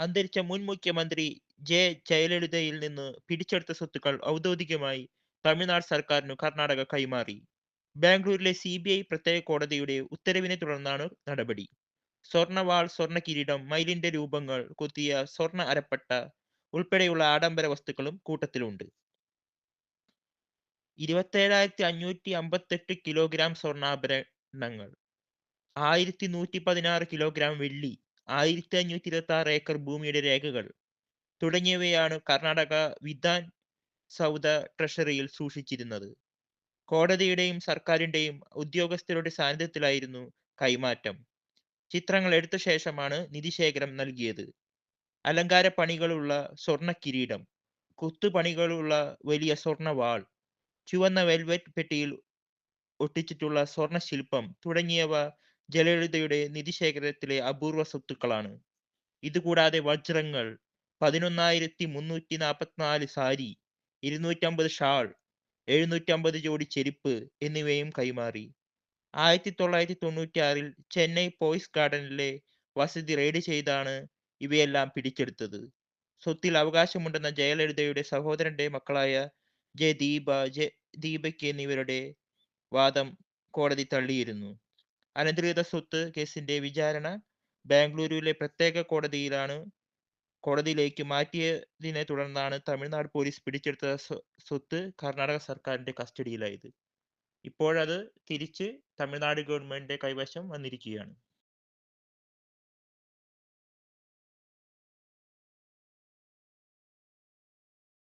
അന്തരിച്ച മുൻ മുഖ്യമന്ത്രി ജെ ജയലളിതയിൽ നിന്ന് പിടിച്ചെടുത്ത സ്വത്തുക്കൾ ഔദ്യോഗികമായി തമിഴ്നാട് സർക്കാരിനു കർണാടക കൈമാറി. ബാംഗ്ലൂരിലെ സി ബി ഐ പ്രത്യേക കോടതിയുടെ ഉത്തരവിനെ തുടർന്നാണ് നടപടി. സ്വർണവാൾ സ്വർണ കിരീടം മയിലിന്റെ രൂപങ്ങൾ കൊത്തിയ സ്വർണ അരപ്പട്ട ഉൾപ്പെടെയുള്ള ആഡംബര വസ്തുക്കളും കൂട്ടത്തിലുണ്ട്. ഇരുപത്തേഴായിരത്തി അഞ്ഞൂറ്റി അമ്പത്തെട്ട് കിലോഗ്രാം സ്വർണാഭരണങ്ങൾ ആയിരത്തി നൂറ്റി പതിനാറ് കിലോഗ്രാം വെള്ളി ആയിരത്തി അഞ്ഞൂറ്റി ഇരുപത്തി ആറ് ഏക്കർ ഭൂമിയുടെ രേഖകൾ. തുടങ്ങിയവയാണ് കർണാടക വിധാൻ സൗദ ട്രഷറിയിൽ സൂക്ഷിച്ചിരുന്നത്. കോടതിയുടെയും സർക്കാരിന്റെയും ഉദ്യോഗസ്ഥരുടെ സാന്നിധ്യത്തിലായിരുന്നു കൈമാറ്റം. ചിത്രങ്ങൾ എടുത്ത ശേഷമാണ് നിധിശേഖരം നൽകിയത്. അലങ്കാര പണികളുള്ള സ്വർണ കിരീടം കുത്തുപണികളുള്ള വലിയ സ്വർണ വാൾ ചുവന്ന വെൽവെറ്റ് പെട്ടിയിൽ ഒട്ടിച്ചിട്ടുള്ള സ്വർണ ശില്പം തുടങ്ങിയവ ജയലളിതയുടെ നിധിശേഖരത്തിലെ അപൂർവ സ്വത്തുക്കളാണ്. ഇതുകൂടാതെ വജ്രങ്ങൾ പതിനൊന്നായിരത്തി മുന്നൂറ്റി നാൽപ്പത്തിനാല് സാരി ഇരുന്നൂറ്റമ്പത് ഷാൾ എഴുന്നൂറ്റമ്പത് ജോഡി ചെരുപ്പ് എന്നിവയും കൈമാറി. ആയിരത്തി തൊള്ളായിരത്തി തൊണ്ണൂറ്റി ആറിൽ ചെന്നൈ പോയ്സ് ഗാർഡനിലെ വസതി റെയ്ഡ് ചെയ്താണ് ഇവയെല്ലാം പിടിച്ചെടുത്തത്. സ്വത്തിൽ അവകാശമുണ്ടെന്ന ജയലളിതയുടെ സഹോദരന്റെ മക്കളായ ജയ ദീപ ജയ ദീപക് എന്നിവരുടെ വാദം കോടതി തള്ളിയിരുന്നു. അനധികൃത സ്വത്ത് കേസിന്റെ വിചാരണ ബാംഗ്ലൂരുവിലെ പ്രത്യേക കോടതിയിലാണ് കോടതിയിലേക്ക് മാറ്റിയതിനെ തുടർന്നാണ് തമിഴ്നാട് പോലീസ് പിടിച്ചെടുത്ത സ്വത്ത് കർണാടക സർക്കാരിന്റെ കസ്റ്റഡിയിലായത്. ഇപ്പോഴത് തിരിച്ച് തമിഴ്നാട് ഗവൺമെന്റിന്റെ കൈവശം വന്നിരിക്കുകയാണ്.